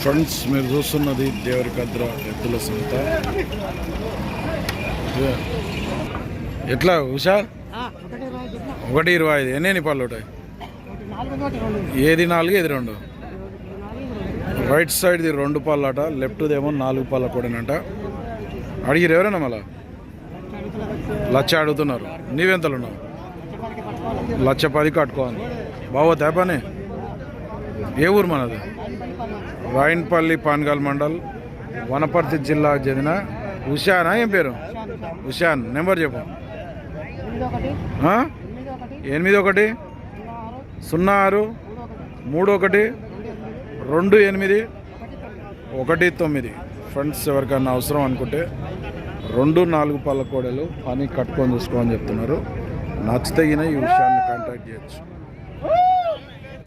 Friends మీరు చూస్తున్నది దేవరికద్ర ఎద్దుల సంత. ఎట్లా ఉషా? ఒకటి ఇరవై ఐదు ఎన్ని ఎన్ని పళ్ళు ఉంటాయి? ఏది నాలుగు ఏది రెండు? రైట్ సైడ్ది రెండు పళ్ళట లెఫ్ట్దేమో నాలుగు పళ్ళ కూడానంట. అడిగిరు ఎవరైనా మళ్ళా? లచ్చ అడుగుతున్నారు. నీవెంతలు ఉన్నావు? లచ్చ పది కట్టుకోవాలి. బాగోతా పని ఏ ఊరు మనది? వాయిన్పల్లి పాన్గాల్ మండల్ వనపర్తి జిల్లాకు చెందిన ఉషానా? ఏం పేరు? ఉషాన్. నెంబర్ చెప్పు. ఎనిమిది ఒకటి సున్నా ఆరు మూడు ఒకటి రెండు ఎనిమిది ఒకటి తొమ్మిది. ఫ్రెండ్స్ ఎవరికైనా అవసరం అనుకుంటే రెండు నాలుగు పళ్ళ కోడలు పని కట్టుకొని చూసుకోమని చెప్తున్నారు. నచ్చితే ఈ విషయాన్ని కాంటాక్ట్ చేయొచ్చు.